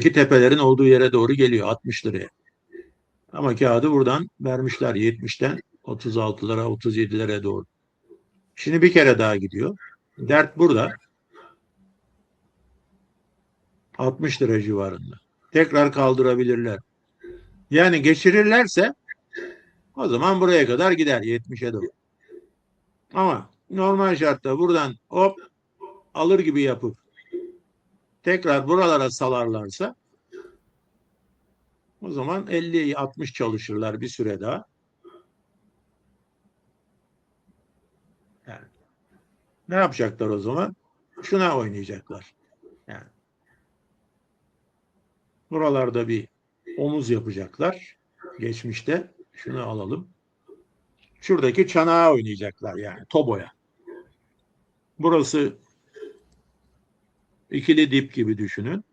tepelerin olduğu yere doğru geliyor 60 liraya. Ama kağıdı buradan vermişler 70'ten 36'lara 37'lere doğru. Şimdi bir kere daha gidiyor. Dert burada. 60 lira civarında. Tekrar kaldırabilirler. Yani geçirirlerse o zaman buraya kadar gider 70'e doğru. Ama normal şartta buradan hop alır gibi yapıp tekrar buralara salarlarsa o zaman 50-60 çalışırlar bir süre daha. Yani ne yapacaklar o zaman? Şuna oynayacaklar. Yani buralarda bir omuz yapacaklar. Geçmişte şunu alalım. Şuradaki çanağa oynayacaklar yani toboya. Burası ikili dip gibi düşünün.